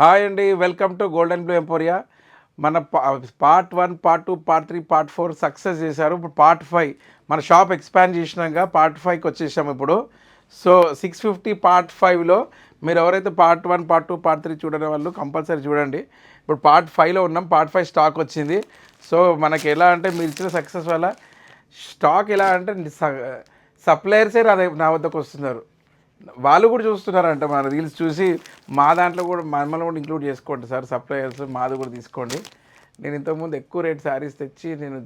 Hi అండి welcome to golden blue emporia మన part one part two part three part four success చేశారు. ఇప్పుడు part five మన shop expand చేసినాక part ఫైవ్కి వచ్చేసాము ఇప్పుడు. సో సిక్స్ ఫిఫ్టీ పార్ట్ ఫైవ్లో మీరు ఎవరైతే part one part two part three చూడని వాళ్ళు కంపల్సరీ చూడండి. ఇప్పుడు పార్ట్ ఫైవ్లో ఉన్నాం పార్ట్ ఫైవ్ స్టాక్ వచ్చింది. సో మనకి ఎలా అంటే మీరు ఇచ్చిన సక్సెస్ వల్ల స్టాక్ ఎలా అంటే సప్లయర్సే నా నా వద్దకు వస్తున్నారు. వాళ్ళు కూడా చూస్తున్నారంట మన రీల్స్ చూసి. మా దాంట్లో కూడా మమ్మల్ని కూడా ఇంక్లూడ్ చేసుకోండి సార్ సప్లయర్స్ మాది కూడా తీసుకోండి. నేను ఇంతకుముందు ఎక్కువ రేట్ శారీస్ తెచ్చి నేను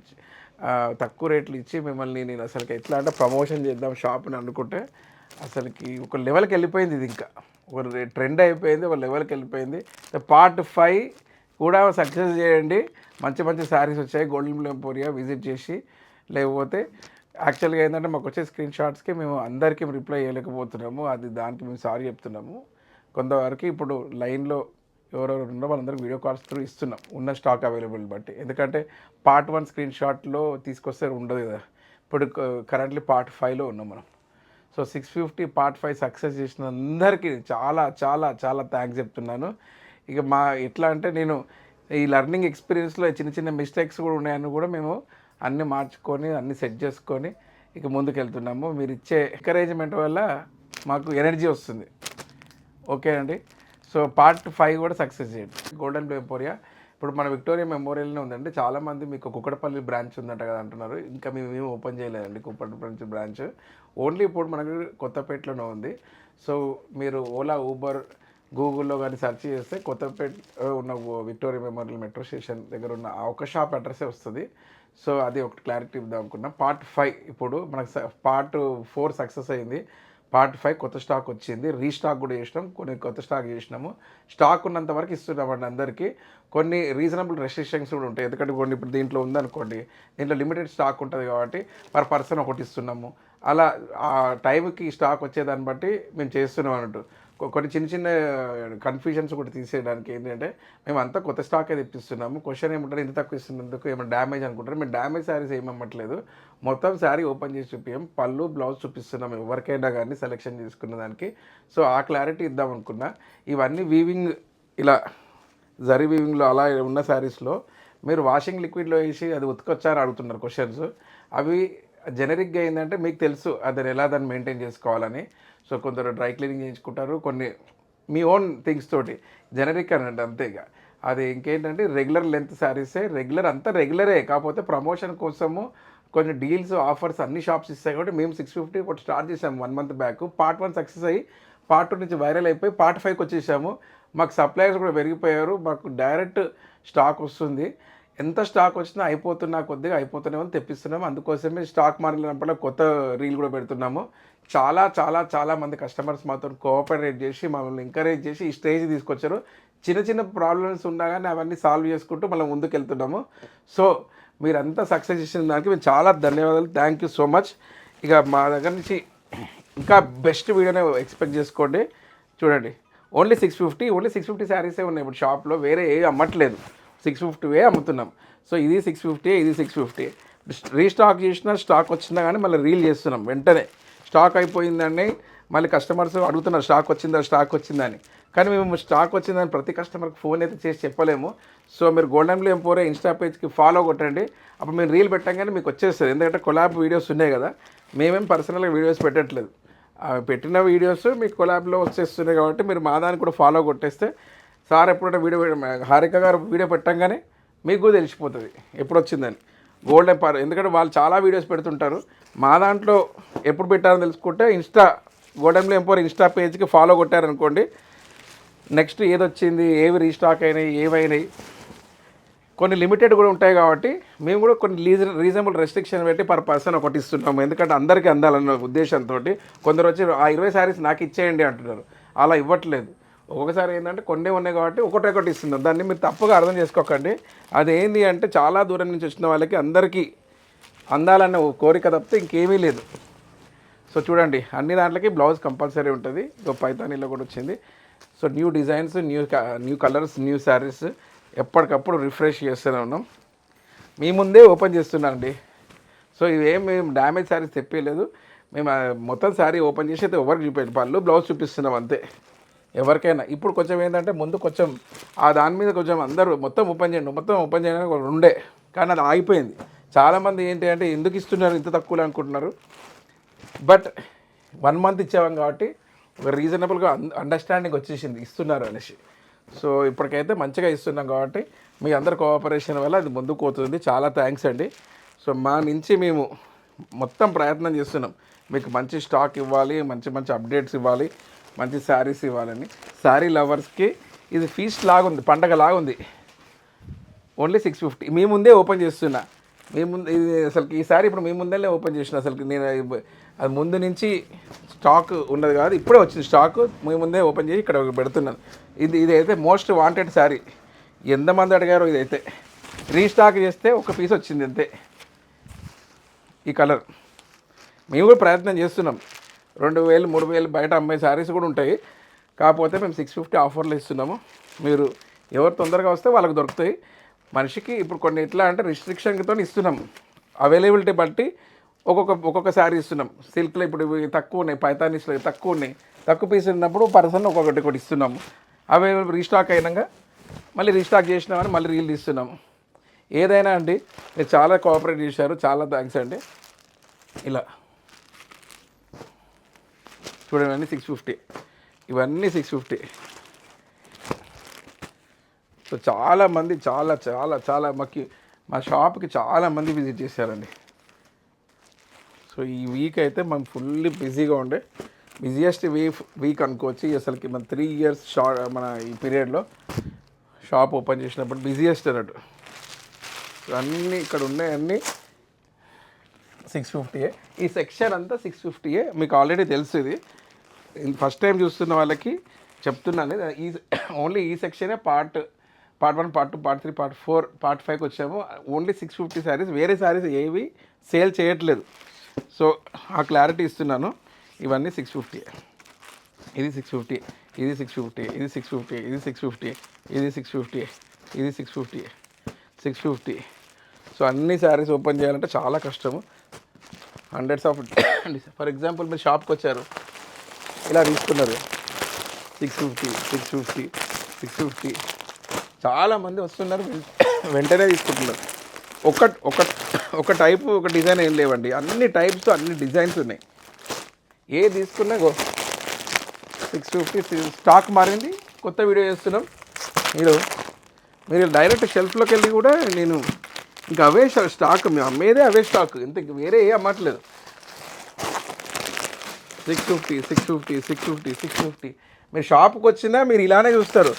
తక్కువ రేట్లు ఇచ్చి మిమ్మల్ని నేను అసలుకి ఎట్లా అంటే ప్రమోషన్ చేద్దాం షాప్ని అనుకుంటే అసలుకి ఒక లెవెల్కి వెళ్ళిపోయింది ఇది ఇంకా. ఒక ట్రెండ్ అయిపోయింది ఒక లెవెల్కి వెళ్ళిపోయింది. పార్ట్ ఫైవ్ కూడా సక్సెస్ చేయండి. మంచి మంచి శారీస్ వచ్చాయి. గోల్డెన్ ఎంపోరియా విజిట్ చేసి లేకపోతే యాక్చువల్గా ఏంటంటే మాకు వచ్చే స్క్రీన్ షాట్స్కి మేము అందరికీ రిప్లై చేయలేకపోతున్నాము అది దానికి మేము సారీ చెప్తున్నాము. కొంతవరకు ఇప్పుడు లైన్లో ఎవరెవరు ఉన్నారో వాళ్ళందరికీ వీడియో కాల్స్ త్రూ ఇస్తున్నాం. ఉన్న స్టాక్ అవైలబుల్ బట్టి. ఎందుకంటే పార్ట్ వన్ స్క్రీన్ షాట్లో తీసుకొస్తే ఉండదు కదా. ఇప్పుడు కరెంట్లీ పార్ట్ ఫైవ్లో ఉన్నాం మనం. So six fifty part five success చేసిన అందరికీ చాలా చాలా చాలా థ్యాంక్స్ చెప్తున్నాను. ఇక మా ఎట్లా అంటే నేను ఈ లెర్నింగ్ ఎక్స్పీరియన్స్లో చిన్న చిన్న మిస్టేక్స్ కూడా ఉన్నాయని కూడా మేము అన్నీ మార్చుకొని అన్నీ సెట్ చేసుకొని ఇక ముందుకు వెళ్తున్నాము మీరు ఇచ్చే ఎంకరేజ్మెంట్ వల్ల మాకు ఎనర్జీ వస్తుంది. ఓకే అండి? సో పార్ట్ ఫైవ్ కూడా సక్సెస్ చేయండి. గోల్డెన్ బ్లూ ఎంపోరియా ఇప్పుడు మన విక్టోరియా మెమోరియల్నే ఉందండి. చాలామంది మీకు కుక్కడపల్లి బ్రాంచ్ ఉందంట కదా అంటున్నారు. ఇంకా మేము ఏమి ఓపెన్ చేయలేదండి కుక్కడపల్లి బ్రాంచ్ ఓన్లీ ఇప్పుడు మనకు కొత్తపేటలోనే ఉంది. సో మీరు ఓలా ఊబర్ గూగుల్లో కానీ సెర్చ్ చేస్తే కొత్తపేట ఉన్న విక్టోరియా మెమోరియల్ మెట్రో స్టేషన్ దగ్గర ఉన్న ఒక షాప్ అడ్రస్సే వస్తుంది. సో అది ఒకటి క్లారిటీ ఇద్దాం అనుకున్నా. పార్ట్ ఫైవ్ ఇప్పుడు మనకు పార్ట్ ఫోర్ సక్సెస్ అయింది. పార్ట్ ఫైవ్ కొత్త స్టాక్ వచ్చింది. రీస్టాక్ కూడా చేసినాం. కొన్ని కొత్త స్టాక్ చేసినాము. స్టాక్ ఉన్నంత వరకు ఇస్తున్నామండి అందరికీ. కొన్ని రీజనబుల్ రెస్ట్రిక్షన్స్ కూడా ఉంటాయి. ఎందుకంటే కొన్ని ఇప్పుడు దీంట్లో ఉందనుకోండి దీంట్లో లిమిటెడ్ స్టాక్ ఉంటుంది కాబట్టి పర్ పర్సన్ ఒకటి ఇస్తున్నాము. అలా ఆ టైంకి స్టాక్ వచ్చేదాన్ని బట్టి మేము చేస్తున్నాం అన్నట్టు. కొన్ని చిన్న చిన్న కన్ఫ్యూజన్స్ కూడా తీసేయడానికి ఏంటంటే మేము అంతా కొత్త స్టాకే తెప్పిస్తున్నాము. క్వశ్చన్ ఏమంటారు? ఇంత తక్కువ ఇస్తున్నందుకు ఏమైనా డ్యామేజ్ అనుకుంటారు? మేము డ్యామేజ్ శారీస్ ఏమమ్మట్లేదు. మొత్తం శారీ ఓపెన్ చేసి చూపించాం పళ్ళు బ్లౌజ్ చూపిస్తున్నాం ఎవరికైనా కానీ సెలెక్షన్ చేసుకున్న దానికి. సో ఆ క్లారిటీ ఇద్దాం అనుకున్నా. ఇవన్నీ వీవింగ్ ఇలా జరీ వీవింగ్లో అలా ఉన్న శారీస్లో మీరు వాషింగ్ లిక్విడ్లో వేసి అది ఉతకొచ్చారు అడుగుతున్నారు క్వశ్చన్స్ అవి జెనరిక్గా ఏంటంటే మీకు తెలుసు అది ఎలా దాన్ని మెయింటైన్ చేసుకోవాలని. సో కొందరు డ్రై క్లీనింగ్ చేయించుకుంటారు కొన్ని మీ ఓన్ థింగ్స్ తోటి. జెనరిక్ అనండి అంతే ఇక. అది ఇంకేంటంటే రెగ్యులర్ లెంత్ శారీసే రెగ్యులర్ అంతా రెగ్యులరే కాకపోతే ప్రమోషన్ కోసము కొన్ని డీల్స్ ఆఫర్స్ అన్ని షాప్స్ ఇస్తాయి కాబట్టి మేము సిక్స్ ఫిఫ్టీ ఒకటి స్టార్ట్ చేసాము one month back part one success అయ్యి పార్ట్ టూ నుంచి వైరల్ అయిపోయి పార్ట్ ఫైవ్కి వచ్చేసాము. మాకు సప్లయర్స్ కూడా పెరిగిపోయారు మాకు డైరెక్ట్ స్టాక్ వస్తుంది. ఎంత స్టాక్ వచ్చినా అయిపోతున్నా కొద్దిగా అయిపోతున్నామని తెప్పిస్తున్నాము. అందుకోసమే స్టాక్ మార్కెట్ కొత్త రీల్ కూడా పెడుతున్నాము. చాలా చాలా చాలా మంది కస్టమర్స్ మాతో కోఆపరేట్ చేసి మమ్మల్ని ఎంకరేజ్ చేసి ఈ స్టేజ్ తీసుకొచ్చారు. చిన్న చిన్న ప్రాబ్లమ్స్ ఉన్నా కానీ అవన్నీ సాల్వ్ చేసుకుంటూ మనం ముందుకు వెళ్తున్నాము సో మీరంతా సక్సెస్ చేసిన దానికి మేము చాలా ధన్యవాదాలు. థ్యాంక్ యూ సో మచ్ ఇక మా దగ్గర నుంచి ఇంకా బెస్ట్ వీడియోనే ఎక్స్పెక్ట్ చేసుకోండి. చూడండి. Only six fifty only six fifty శారీసే ఉన్నాయి ఇప్పుడు షాప్లో వేరే ఏ అమ్మట్లేదు. సిక్స్ ఫిఫ్టీవే అమ్ముతున్నాం. సో ఇది సిక్స్ ఫిఫ్టీ ఇది సిక్స్ ఫిఫ్టీ రీస్టాక్ చేసినా స్టాక్ వచ్చినా కానీ మళ్ళీ రీల్ చేస్తున్నాం వెంటనే. స్టాక్ అయిపోయిందండి మళ్ళీ కస్టమర్స్ అడుగుతున్నారు స్టాక్ వచ్చిందా స్టాక్ వచ్చిందని కానీ మేము స్టాక్ వచ్చిందని ప్రతి కస్టమర్కి ఫోన్ అయితే చేసి చెప్పలేము. సో మీరు గోల్డెన్ ఏం పోరే ఇన్స్టా పేజ్కి ఫాలో కొట్టండి. అప్పుడు మేము రీల్ పెట్టంగానే మీకు వచ్చేస్తుంది. ఎందుకంటే కొలాబ్ వీడియోస్ ఉన్నాయి కదా. మేమేం పర్సనల్గా వీడియోస్ పెట్టట్లేదు. పెట్టిన వీడియోస్ మీకు కొలాబ్లో వచ్చేస్తున్నాయి కాబట్టి మీరు మా దాన్ని కూడా ఫాలో కొట్టేస్తే సార్ ఎప్పుడైనా వీడియో హారిక గారు వీడియో పెట్టంగానే మీకు కూడా తెలిసిపోతుంది ఎప్పుడు వచ్చిందని గోల్డెన్ పార్ ఎందుకంటే వాళ్ళు చాలా వీడియోస్ పెడుతుంటారు. మా దాంట్లో ఎప్పుడు పెట్టారని తెలుసుకుంటే ఇన్స్టా గోల్డెన్ ఎంపోర్ ఇన్స్టా పేజ్కి ఫాలో కొట్టారనుకోండి నెక్స్ట్ ఏదొచ్చింది ఏవి రీస్టాక్ అయినాయి ఏమైనాయి కొన్ని లిమిటెడ్ కూడా ఉంటాయి కాబట్టి మేము కూడా కొన్ని లీజ రీజనబుల్ రెస్ట్రిక్షన్ పెట్టి పర్ పర్సన్ ఒకటి ఇస్తున్నాము. ఎందుకంటే అందరికీ అందాలన్న ఉద్దేశంతో కొందరు వచ్చి ఆ ఇరవై శారీస్ నాకు ఇచ్చేయండి అంటున్నారు. అలా ఇవ్వట్లేదు. ఒకసారి ఏంటంటే కొన్ని ఉన్నాయి కాబట్టి ఒకటి ఒకటి ఇస్తున్నారు. దాన్ని మీరు తప్పుగా అర్థం చేసుకోకండి. అది ఏంది అంటే చాలా దూరం నుంచి వచ్చిన వాళ్ళకి అందరికీ అందాలన్న ఓ కోరిక తప్పితే ఇంకేమీ లేదు. సో చూడండి అన్ని దాంట్లోకి బ్లౌజ్ కంపల్సరీ ఉంటుంది. ఇదో పైతానీలో కూడా వచ్చింది. So new designs new new colours new saris ఎప్పటికప్పుడు రిఫ్రెష్ చేస్తూనే ఉన్నాం. మీ ముందే ఓపెన్ చేస్తున్నాం అండి సో ఇవేం మేము డ్యామేజ్ శారీస్ తెప్పలేదు మేము మొత్తం శారీ ఓపెన్ చేసి అయితే ఎవరికి చూపించండి పళ్ళు బ్లౌజ్ చూపిస్తున్నాం అంతే. ఎవరికైనా. ఇప్పుడు కొంచెం ఏంటంటే ముందు కొంచెం ఆ దాని మీద కొంచెం అందరూ మొత్తం ఓపెన్ చేయండి మొత్తం ఓపెన్ చేయడానికి ఒకటి ఉండే. కానీ అది ఆగిపోయింది. చాలామంది ఏంటి అంటే ఎందుకు ఇస్తున్నారు ఇంత తక్కువలో అనుకుంటున్నారు. బట్ వన్ మంత్ ఇచ్చేవాం కాబట్టి ఒక రీజనబుల్గా అండర్స్టాండింగ్ వచ్చేసింది ఇస్తున్నారు అనేసి. సో ఇప్పటికైతే మంచిగా ఇస్తున్నాం కాబట్టి మీ అందరి కోఆపరేషన్ వల్ల అది ముందుకు పోతుంది. చాలా థ్యాంక్స్ అండి. సో మా నుంచి మేము మొత్తం ప్రయత్నం చేస్తున్నాం. మీకు మంచి స్టాక్ ఇవ్వాలి మంచి మంచి అప్డేట్స్ ఇవ్వాలి. మంచి శారీస్ ఇవ్వాలని. శారీ లవర్స్కి ఇది ఫీస్ట్ లాగుంది పండగ లాగుంది. ఓన్లీ సిక్స్ ఫిఫ్టీ మీ ముందే ఓపెన్ చేస్తున్నా. మీ ముందు ఇది అసలు ఈసారి ఇప్పుడు మీ ముందే ఓపెన్ చేసిన అసలు నేను అది- ముందు నుంచి స్టాక్ ఉన్నది కాదు ఇప్పుడే వచ్చింది స్టాక్ మీ ముందే ఓపెన్ చేసి ఇక్కడ పెడుతున్నాను. ఇది ఇదైతే మోస్ట్ వాంటెడ్ శారీ ఎంతమంది అడిగారో ఇదైతే. రీస్టాక్ చేస్తే ఒక పీస్ వచ్చింది అంతే. ఈ కలర్ మేము కూడా ప్రయత్నం చేస్తున్నాం. రెండు వేలు మూడు వేలు బయట అమ్మే శారీస్ కూడా ఉంటాయి. కాకపోతే మేము సిక్స్ ఫిఫ్టీ ఆఫర్లు ఇస్తున్నాము. మీరు ఎవరు తొందరగా వస్తే వాళ్ళకి దొరుకుతాయి. మనిషికి ఇప్పుడు కొన్ని ఎట్లా అంటే రిస్ట్రిక్షన్తో ఇస్తున్నాం. అవైలబిలిటీ బట్టి ఒక్కొక్క ఒక్కొక్క శారీ ఇస్తున్నాం. సిల్క్లో ఇప్పుడు తక్కువ ఉన్నాయి పైతానీస్లో తక్కువ ఉన్నాయి. తక్కువ పీస్ ఉన్నప్పుడు పర్సన్ ఒక్కొక్కటి ఒకటి ఇస్తున్నాము. అవి రీస్టాక్ అయినాక మళ్ళీ రీస్టాక్ చేసినామని మళ్ళీ రీల్ తీస్తున్నాము ఏదైనా అండి మీరు చాలా కోఆపరేట్ చేశారు చాలా థ్యాంక్స్ అండి. ఇలా. చూడండి అన్నీ సిక్స్ ఫిఫ్టీ ఇవన్నీ సిక్స్ ఫిఫ్టీ సో చాలామంది చాలా చాలా చాలా మాకి మా షాప్కి చాలామంది విజిట్ చేశారండి. సో ఈ వీక్ అయితే మనం ఫుల్లీ బిజీగా ఉండే. బిజియెస్ట్ వీక్ వీక్ అనుకోవచ్చు. అసలుకి మన త్రీ ఇయర్స్ షా మన ఈ పీరియడ్లో షాప్ ఓపెన్ చేసినప్పుడు బిజియెస్ట్ అన్నట్టు. అన్నీ ఇక్కడ ఉన్నాయన్నీ సిక్స్ ఫిఫ్టీయే ఈ సెక్షన్ అంతా సిక్స్ ఫిఫ్టీయే మీకు ఆల్రెడీ తెలుసు ఇది. ఫస్ట్ టైం చూస్తున్న వాళ్ళకి చెప్తున్నాను ఈ ఓన్లీ ఈ సెక్షనే part part one part two part three part four part ఫైవ్కి వచ్చాము. ఓన్లీ సిక్స్ ఫిఫ్టీ శారీస్ వేరే శారీస్ ఏవి సేల్ చేయట్లేదు. సో ఆ క్లారిటీ ఇస్తున్నాను. ఇవన్నీ సిక్స్ ఫిఫ్టీ. ఇది సిక్స్ ఫిఫ్టీ ఇది సిక్స్ ఫిఫ్టీ ఇది సిక్స్ ఫిఫ్టీ ఇది సిక్స్ ఫిఫ్టీ ఇది సిక్స్ ఫిఫ్టీ ఇది six fifty six fifty. So అన్ని శారీస్ ఓపెన్ చేయాలంటే చాలా కష్టము. హండ్రెడ్స్ ఆఫ్ ఫర్ ఎగ్జాంపుల్ మీరు షాప్కి వచ్చారు. ఇలా తీసుకున్నారు. Six fifty six fifty six fifty చాలామంది వస్తున్నారు వెంటనే తీసుకుంటున్నారు. ఒక ఒక ఒక టైపు ఒక డిజైన్ ఏం లేవండి. అన్ని టైప్స్ అన్ని డిజైన్స్ ఉన్నాయి. ఏ తీసుకున్నా గో. సిక్స్ ఫిఫ్టీ స్టాక్ మారింది. కొత్త వీడియో చేస్తున్నాం. మీరు మీరు డైరెక్ట్ షెల్ఫ్లోకి వెళ్ళి కూడా నేను ఇంకా అవే స్టాక్ మేము అమ్మేదే అవే స్టాక్. ఇంత ఇంక వేరే ఏ అమ్మట్లేదు six fifty six fifty six fifty six fifty మీరు షాప్కి వచ్చినా మీరు ఇలానే చూస్తారు.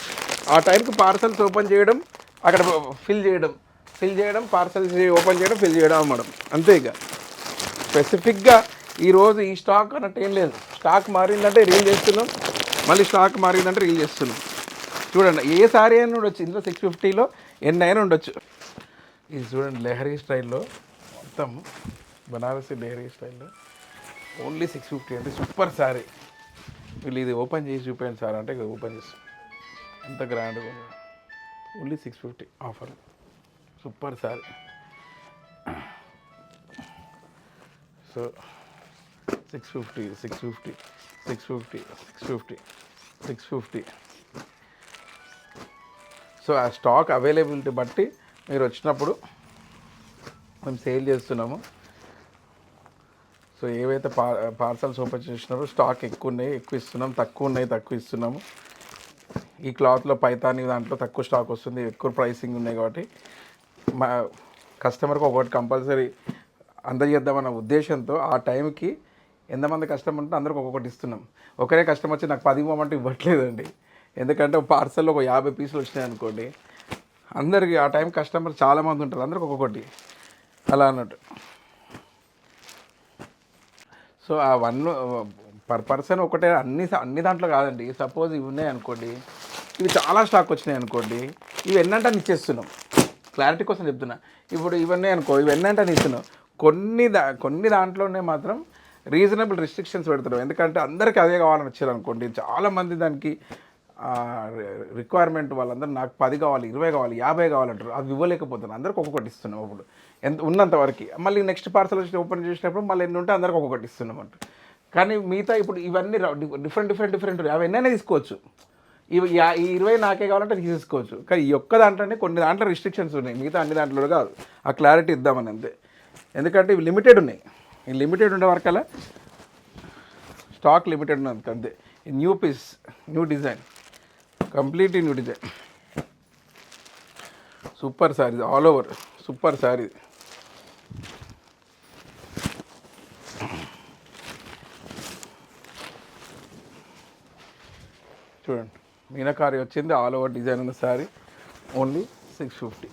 ఆ టైంకి పార్సల్స్ ఓపెన్ చేయడం అక్కడ ఫిల్ చేయడం ఫిల్ చేయడం పార్సల్స్ ఓపెన్ చేయడం ఫిల్ చేయడం అమ్మడం. అంతే ఇక. స్పెసిఫిక్గా ఈరోజు ఈ స్టాక్ అన్నట్టు ఏం లేదు. స్టాక్ మారిందంటే రీల్ చేస్తున్నాం. మళ్ళీ స్టాక్ మారిందంటే రీల్ చేస్తున్నాం. చూడండి ఏ సారీ అయినా ఉండొచ్చు. ఇందులో సిక్స్ ఫిఫ్టీలో ఎన్ని అయినా ఉండొచ్చు. ఇది చూడండి లెహరీ స్టైల్లో మొత్తం బనారసి లెహరీ స్టైల్లో. ఓన్లీ సిక్స్ ఫిఫ్టీ అంటే సూపర్ శారీ వీళ్ళు ఇది ఓపెన్ చేసి చూపించండి సార్ అంటే ఇక ఓపెన్ చేస్తాం. ఎంత గ్రాండ్గా ఉంది. Only six fifty offer super sari so six fifty six fifty six fifty six fifty six fifty so ఆ స్టాక్ అవైలబిలిటీ బట్టి మీరు వచ్చినప్పుడు మేము సేల్ చేస్తున్నాము. సో ఏవైతే పా పార్సల్స్ ఓపెన్ చేసినారో స్టాక్ ఎక్కువ ఉన్నాయి ఎక్కువ ఇస్తున్నాం తక్కువ ఉన్నాయి తక్కువ ఇస్తున్నాము ఈ క్లాత్లో పైతాని దాంట్లో తక్కువ స్టాక్ వస్తుంది ఎక్కువ ప్రైసింగ్ ఉన్నాయి కాబట్టి మా కస్టమర్కి ఒకటి కంపల్సరీ అందజేద్దామన్న ఉద్దేశంతో ఆ టైంకి ఎంతమంది కస్టమర్ ఉంటే అందరికి ఒక్కొక్కటి ఇస్తున్నాం. ఒకరే కస్టమర్ వచ్చి నాకు పది ఇవ్వమంటే ఇవ్వట్లేదండి. ఎందుకంటే పార్సల్లో ఒక యాభై పీసులు వచ్చినాయి అనుకోండి అందరికి ఆ టైం కస్టమర్ చాలామంది ఉంటారు అందరికి ఒక్కొక్కటి. అలా అన్నట్టు. సో ఆ వన్ పర్ పర్సన్ ఒకటే అన్ని అన్ని దాంట్లో కాదండి. సపోజ్ ఇవి ఉన్నాయి అనుకోండి ఇవి చాలా స్టాక్ వచ్చినాయి అనుకోండి ఇవి ఎన్నంటే అని ఇచ్చేస్తున్నాం. క్లారిటీ కోసం చెప్తున్నా. ఇప్పుడు ఇవన్నీ అనుకో ఇవి ఎన్నంటే ఇస్తున్నాం. కొన్ని దా కొన్ని దాంట్లోనే మాత్రం రీజనబుల్ రిస్ట్రిక్షన్స్ పెడుతున్నాం. ఎందుకంటే అందరికీ అదే కావాలని వచ్చారు అనుకోండి. చాలామంది దానికి రిక్వైర్మెంట్ వాళ్ళందరూ నాకు పది కావాలి ఇరవై కావాలి యాభై కావాలంటారు. అవి ఇవ్వలేకపోతున్నాను అందరికి ఒక్కొక్కటి ఇస్తున్నాం ఇప్పుడు ఎంత ఉన్నంత వరకు. మళ్ళీ నెక్స్ట్ పార్సల్ వచ్చి ఓపెన్ చేసినప్పుడు మళ్ళీ ఎన్ని ఉంటే అందరికి ఒక్కొక్కటి ఇస్తున్నాం అంట. కానీ మిగతా ఇప్పుడు ఇవన్నీ డిఫరెంట్ డిఫరెంట్ డిఫరెంట్ అవి ఎన్నైనా తీసుకోవచ్చు. ఇవి ఈ ఇరవై నాకే కావాలంటే తీసుకోవచ్చు కానీ ఈ ఒక్క దాంట్లోనే కొన్ని దాంట్లో రిస్ట్రిక్షన్స్ ఉన్నాయి. మిగతా అన్ని దాంట్లో కాదు. ఆ క్లారిటీ ఇద్దామని అంతే. ఎందుకంటే ఇవి లిమిటెడ్ ఉన్నాయి. ఈ లిమిటెడ్ ఉండే వరకల్లా స్టాక్ లిమిటెడ్ ఉన్నది అంతే. New piece new design completely new design super sari all over super sari చూడండి మీనకారి వచ్చింది ఆల్ ఓవర్ డిజైన్ ఉన్న sari. Only six fifty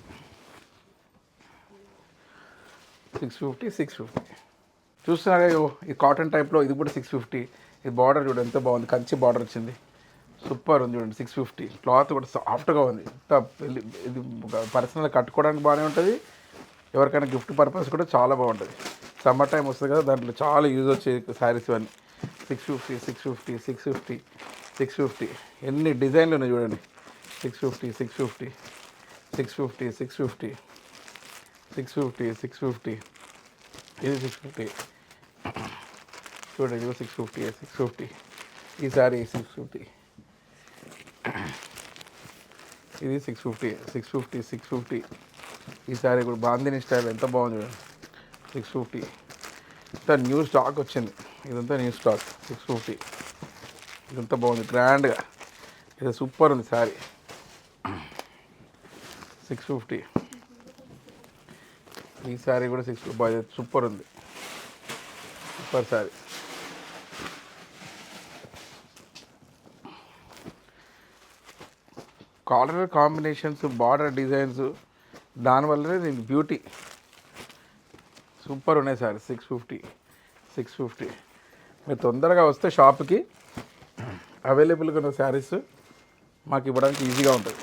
six fifty six fifty చూస్తున్నారా ఈ కాటన్ టైప్లో ఇది కూడా సిక్స్ ఫిఫ్టీ ఇది బార్డర్ చూడండి ఎంత బాగుంది. కంచి బార్డర్ వచ్చింది. సూపర్ ఉంది చూడండి సిక్స్ ఫిఫ్టీ క్లాత్ కూడా సాఫ్ట్గా ఉంది. ఎంత ఇది పర్సనల్ కట్టుకోవడానికి బాగానే ఉంటుంది. ఎవరికైనా గిఫ్ట్ పర్పస్ కూడా చాలా బాగుంటుంది. సమ్మర్ టైం వస్తుంది కదా దాంట్లో చాలా యూజ్ వచ్చే శారీస్ ఇవన్నీ. Six fifty six fifty six fifty six fifty ఎన్ని డిజైన్లు ఉన్నాయి చూడండి. Six fifty six fifty six fifty six fifty six fifty six fifty ఇది సిక్స్ ఫిఫ్టీ చూడండి ఇది సిక్స్ ఫిఫ్టీ సిక్స్ ఫిఫ్టీ ఈ సిక్స్ ఫిఫ్టీ ఇది six fifty six fifty six fifty ఈ ఇప్పుడు కూడా బాందిని స్టైల్ ఎంత బాగుంది చూడండి. సిక్స్ ఫిఫ్టీ ఇంత న్యూ స్టాక్ వచ్చింది. ఇదంతా న్యూ స్టాక్. సిక్స్ ఫిఫ్టీ ఇదంతా బాగుంది. గ్రాండ్గా. ఇది సూపర్ ఉంది సారీ. Six fifty. ఈ సారీ కూడా సిక్స్ బాగా సూపర్ ఉంది. Super sari. Colour combinations border designs దానివల్లనే దీని బ్యూటీ. సూపర్ ఉన్నాయి sir. Six fifty. Six fifty. మీరు తొందరగా వస్తే షాప్కి అవైలబుల్గా ఉన్న శారీస్ మాకు ఇవ్వడానికి ఈజీగా ఉంటుంది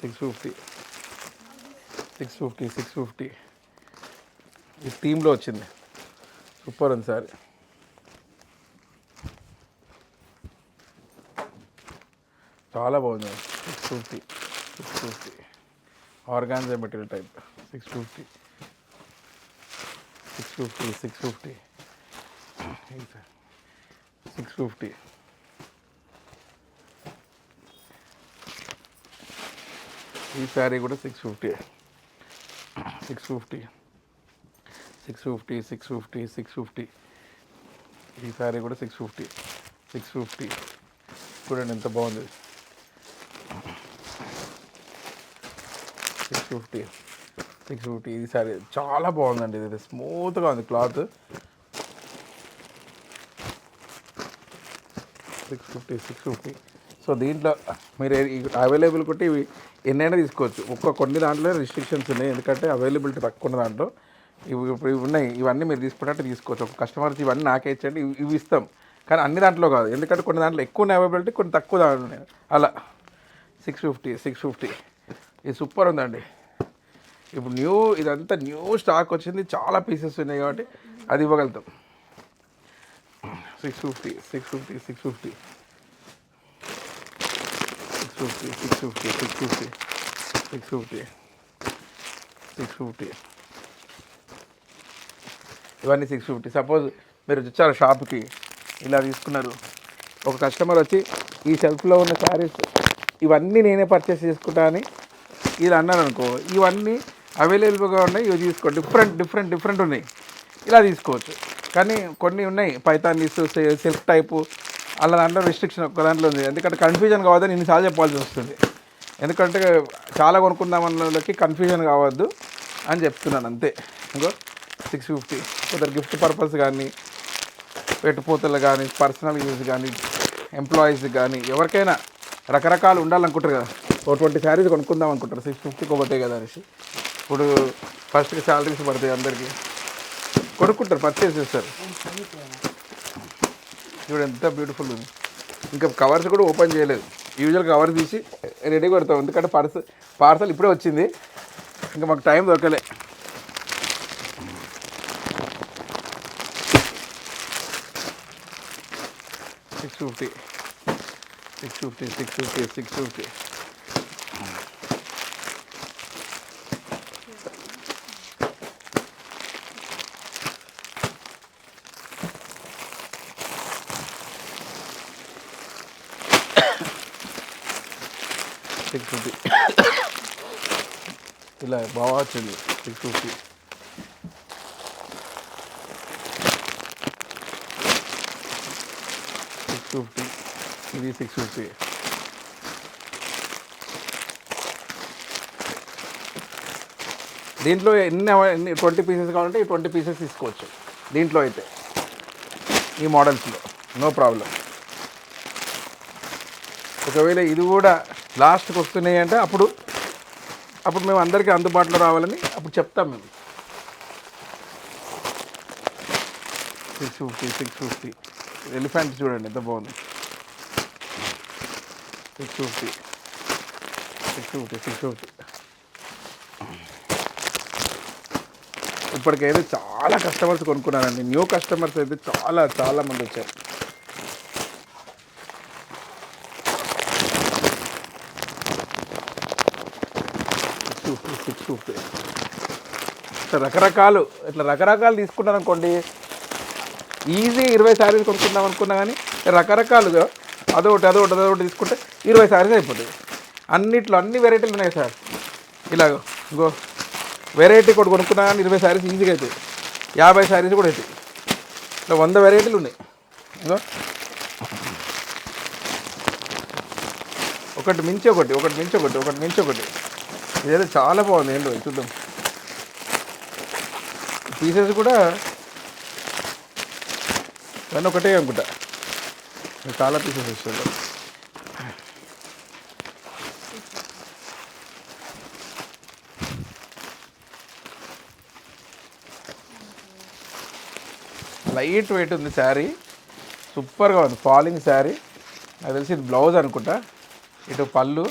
six fifty six fifty six fifty ఈ టీంలో వచ్చింది. సూపర్ ఉంది సారీ చాలా బాగుంది. Six fifty six fifty organza material type. Six fifty six fifty six fifty six fifty ఈ శారీ కూడా six fifty six fifty six fifty six fifty six fifty ఈ శారీ కూడా సిక్స్ ఫిఫ్టీ సిక్స్ ఫిఫ్టీ చూడండి ఎంత బాగుంది. సిక్స్ ఫిఫ్టీ సిక్స్ ఫిఫ్టీ ఇది సారీ చాలా బాగుందండి. ఇది స్మూత్గా ఉంది cloth. Six fifty six fifty so దీంట్లో మీరు అవైలబుల్ కొట్టి ఇవి ఎన్నైనా తీసుకోవచ్చు. ఒక్క కొన్ని దాంట్లో రిస్ట్రిక్షన్స్ ఉన్నాయి. ఎందుకంటే అవైలబిలిటీ తక్కువ ఉన్న దాంట్లో ఇవి ఇప్పుడు ఇవి ఉన్నాయి. ఇవన్నీ మీరు తీసుకున్నట్టు తీసుకోవచ్చు. ఒక కస్టమర్స్ ఇవన్నీ నాకే ఇచ్చండి ఇవి ఇస్తాం. కానీ అన్ని దాంట్లో కాదు. ఎందుకంటే కొన్ని దాంట్లో ఎక్కువ ఉన్నాయి అవైలబిలిటీ కొన్ని తక్కువ దాంట్లో ఉన్నాయి. అలా. సిక్స్ ఫిఫ్టీ సిక్స్ ఫిఫ్టీ ఇది సూపర్ ఉందండి. ఇప్పుడు న్యూ ఇదంతా న్యూ స్టాక్ వచ్చింది. చాలా పీసెస్ ఉన్నాయి కాబట్టి అది ఇవ్వగలుగుతాం. Six fifty six fifty six fifty fifty six fifty six fifty six fifty six fifty ఇవన్నీ సిక్స్ ఫిఫ్టీ సపోజ్ మీరు వచ్చారు షాప్కి ఇలా తీసుకున్నారు. ఒక కస్టమర్ వచ్చి ఈ షెల్ఫ్లో ఉన్న శారీస్ ఇవన్నీ నేనే పర్చేస్ చేసుకుంటా అని ఇలా అన్నారు అనుకో ఇవన్నీ అవైలబుల్గా ఉన్నాయి ఇవి తీసుకో డిఫరెంట్ డిఫరెంట్ డిఫరెంట్ ఉన్నాయి. ఇలా తీసుకోవచ్చు. కానీ కొన్ని ఉన్నాయి పైతానీస్ సిల్క్ టైపు అలా దాంట్లో రిస్ట్రిక్షన్ ఒక దాంట్లో ఉంది. ఎందుకంటే కన్ఫ్యూజన్ కావద్దని ఇన్నిసార్లు చెప్పాల్సి వస్తుంది. ఎందుకంటే చాలా కొనుక్కుందామన్న వాళ్ళకి కన్ఫ్యూజన్ కావద్దు అని చెప్తున్నాను అంతే. ఇంకో సిక్స్ ఫిఫ్టీ కొందరు గిఫ్ట్ పర్పస్ కానీ పెట్టుపోతలు కానీ పర్సనల్ యూజ్ కానీ ఎంప్లాయీస్ కానీ ఎవరికైనా రకరకాలు ఉండాలనుకుంటారు కదా. ఓ ట్వంటీ శారీస్ కొనుక్కుందాం అనుకుంటారు. సిక్స్ ఫిఫ్టీకి ఒకటే కదా అనేసి. ఇప్పుడు ఫస్ట్కి శాలరీస్ పడతాయి అందరికీ. కొనుక్కుంటారు పర్చేస్ చేస్తారు. చూడు ఎంత బ్యూటిఫుల్ ఉంది. ఇంకా కవర్స్ కూడా ఓపెన్ చేయలేదు. యూజువల్ కవర్ తీసి రెడీ కొడతాం. ఎందుకంటే పార్సల్ పార్సల్ ఇప్పుడే వచ్చింది. ఇంకా మాకు టైం దొరకలే. Six fifty six fifty six fifty six fifty six fifty ఇలా బాగా వచ్చింది సిక్స్ ఫిఫ్టీ సిక్స్ ఫిఫ్టీ ఇది సిక్స్ ఫిఫ్టీ దీంట్లో ఎన్ని ఎన్ని ట్వంటీ పీసెస్ కావాలంటే ఈ ట్వంటీ పీసెస్ తీసుకోవచ్చు. దీంట్లో అయితే. ఈ మోడల్స్లో నో ప్రాబ్లం ఒకవేళ ఇది కూడా లాస్ట్కి వస్తున్నాయి అంటే అప్పుడు అప్పుడు మేము అందరికీ అందుబాటులో రావాలని అప్పుడు చెప్తాం మేము. Six fifty six fifty elephant చూడండి ఎంత బాగుంది. Six fifty six fifty six fifty ఇప్పటికైతే చాలా కస్టమర్స్ కొనుక్కున్నారండి. న్యూ కస్టమర్స్ అయితే చాలా చాలా మంది వచ్చారు సిక్స్ ఫిఫ్టీ ఇట్లా రకరకాలు ఇట్లా రకరకాలు తీసుకున్నాను అనుకోండి ఈజీ ఇరవై శారీస్ కొనుక్కుందాం అనుకున్నా కానీ రకరకాలుగా అదొకటి అదొకటి అదొకటి తీసుకుంటే ఇరవై శారీస్ అయిపోతుంది అన్నిట్లో అన్ని వెరైటీలు ఉన్నాయి సార్. ఇలాగ ఇంకో వెరైటీ కూడా కొనుక్కున్నా కానీ ఇరవై శారీస్ ఈజీగా అవుతాయి యాభై శారీస్ కూడా అవుతాయి ఇట్లా వంద వెరైటీలు ఉన్నాయి. ఇంకో ఒకటి మించి ఒకటి ఒకటి మించి ఒకటి ఒకటి మించి ఒకటి. ఇదేదో చాలా బాగుంది. ఏంటో చూద్దాం. పీసెస్ కూడా దాన్ని ఒకటే అనుకుంటా. చాలా పీసెస్ వస్తుంది. లైట్ వెయిట్ ఉంది శారీ సూపర్గా ఉంది. ఫాలింగ్ శారీ నాకు తెలిసి ఇది బ్లౌజ్ అనుకుంటా. ఇటు పళ్ళు.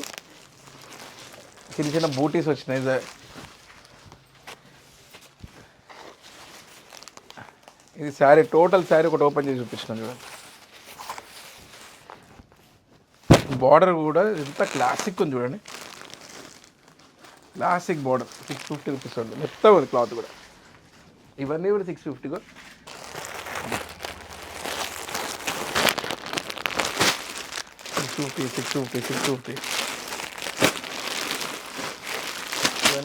చిన్న చిన్న బూటీస్ వచ్చినాయి ఇదే. ఇది శారీ టోటల్ శారీ ఒకటి ఓపెన్ చేసి చూపించినాను చూడండి. బార్డర్ కూడా ఎంత క్లాసిక్ ఉంది చూడండి. Classic border six fifty rupees ఉంది. మెత్తగా ఉంది క్లాత్ కూడా. ఇవన్నీ కూడా six ఫిఫ్టీగా six fifty six fifty six fifty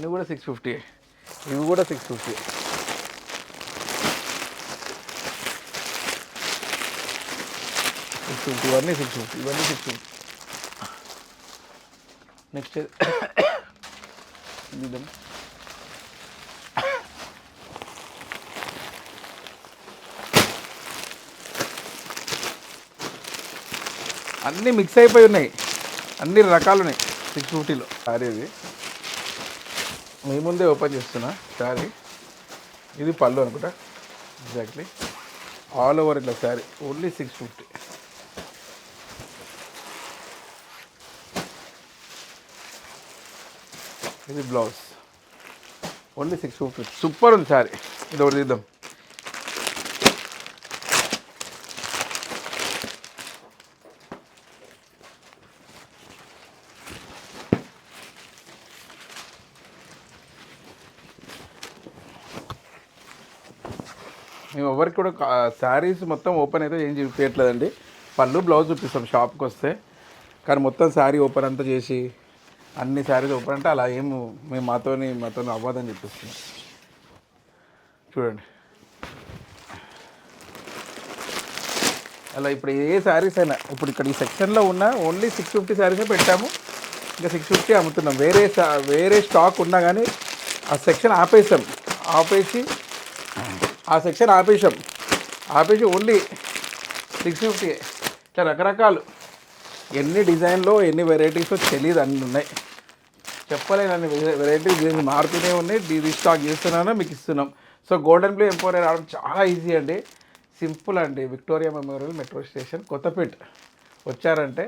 ఇవన్నీ కూడా సిక్స్ ఫిఫ్టీ ఇవి కూడా సిక్స్ ఫిఫ్టీ సిక్స్ ఫిఫ్టీ ఇవన్నీ సిక్స్ ఫిఫ్టీ ఇవన్నీ సిక్స్ ఫిఫ్టీ నెక్స్ట్ చూద్దాం అన్నీ మిక్స్ అయిపోయి ఉన్నాయి. అన్ని రకాలు ఉన్నాయి సిక్స్ ఫిఫ్టీలో సారీ ఇది. మీ ముందే ఓపెన్ చేస్తున్నా శారీ. ఇది పళ్ళు అనుకుంటా. ఎగ్జాక్ట్లీ ఆల్ ఓవర్ ఇట్లా శారీ. ఓన్లీ సిక్స్ ఫిఫ్టీ ఇది blouse only six fifty super ఉంది శారీ. ఇది ఒకటి తీద్దాం. ప్రోడక్ట్ కూడా శారీస్ మొత్తం ఓపెన్ అయితే ఏం చూపించట్లేదండి పళ్ళు బ్లౌజ్ చూపిస్తాం షాప్కి వస్తే కానీ మొత్తం శారీ ఓపెన్ అంతా చేసి అన్ని శారీస్ ఓపెన్ అంటే అలా ఏం మేము మాతోని మాతో అవ్వదని చెప్పిస్తున్నాం చూడండి. అలా ఇప్పుడు ఏ శారీస్ అయినా ఇప్పుడు ఇక్కడ ఈ సెక్షన్లో ఉన్న ఓన్లీ సిక్స్ ఫిఫ్టీ శారీసే పెట్టాము. ఇంకా సిక్స్ ఫిఫ్టీ అమ్ముతున్నాం. వేరే వేరే స్టాక్ ఉన్నా కానీ ఆ సెక్షన్ ఆపేసాం. ఆపేసి ఆ సెక్షన్ ఆపేసాం. ఆపేసి ఓన్లీ సిక్స్ ఫిఫ్టీ ఇట్లా రకరకాలు. ఎన్ని డిజైన్లో ఎన్ని వెరైటీస్ తెలియదు అన్ని ఉన్నాయి. చెప్పలేను అన్ని వెరైటీస్ దీన్ని మారుతూనే ఉన్నాయి. ఇది స్టాక్ చేస్తున్నాను మీకు ఇస్తున్నాం. సో గోల్డెన్ ప్లే ఎంపోరియర్ రావడం చాలా ఈజీ అండి. సింపుల్ అండి. Victoria memorial metro station Kothapet వచ్చారంటే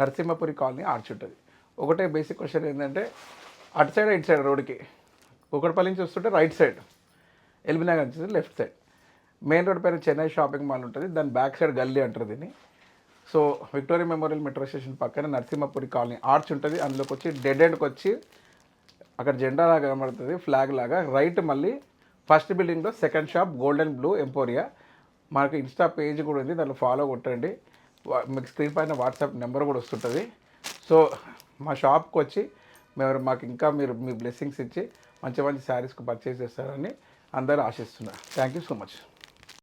నరసింహపురి కాలనీ ఆర్చ్ ఉంటుంది. ఒకటే బేసిక్ క్వశ్చన్ ఏంటంటే అటు సైడ్ ఇటు సైడ్ రోడ్కి ఒకటిపల్లి నుంచి వస్తుంటే రైట్ సైడ్ ఎల్బినగర్ నుంచి లెఫ్ట్ సైడ్ మెయిన్ రోడ్ పైన చెన్నై షాపింగ్ మాల్ ఉంటుంది దాని బ్యాక్ సైడ్ గల్లీ అంటారు దీన్ని. So Victoria memorial metro station పక్కన నరసింహపురి కాలనీ ఆర్చ్ ఉంటుంది అందులోకి వచ్చి డెడ్ ఎండ్కి వచ్చి అక్కడ జెండా లాగా కనబడుతుంది ఫ్లాగ్ లాగా. రైట్ మళ్ళీ ఫస్ట్ బిల్డింగ్లో second shop golden blue emporia. మనకు ఇన్స్టా పేజ్ కూడా ఉంది దాంట్లో ఫాలో కొట్టండి. మీకు స్క్రీన్ పైన వాట్సాప్ నెంబర్ కూడా వస్తుంటుంది. సో మా షాప్కి వచ్చి మేము మాకు ఇంకా మీరు మీ బ్లెస్సింగ్స్ ఇచ్చి మంచి మంచి శారీస్కి పర్చేస్ చేస్తారని అందరూ ఆశిస్తున్నారు. Thank you so much